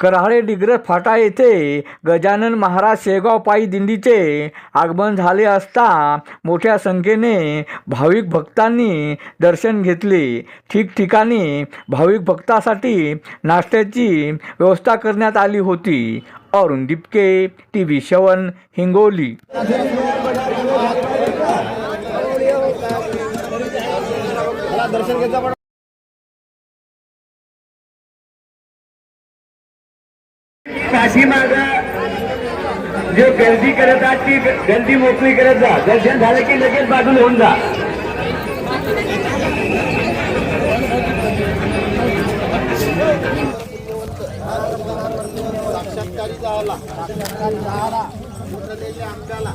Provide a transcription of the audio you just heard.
कराळे डिग्रज फाटा येथे. गजानन महाराज शेगाव पायी दिंडीचे. आगमन झाले असता मोठ्या संख्येने भाविक भक्तांनी दर्शन घेतले. ठिकठिकाणी भाविक भक्तासाठी नाश्त्याची व्यवस्था करण्यात आली होती. अरुण दिपके टी व्ही शवन हिंगोली पाठीमाग जे गर्दी करत आहात ती गर्दी मोकळी करत जा. दर्शन झालं की लगेच बाजूला होऊन जा. साक्षात्कारी झाला साक्षात्कारी झाला आमच्याला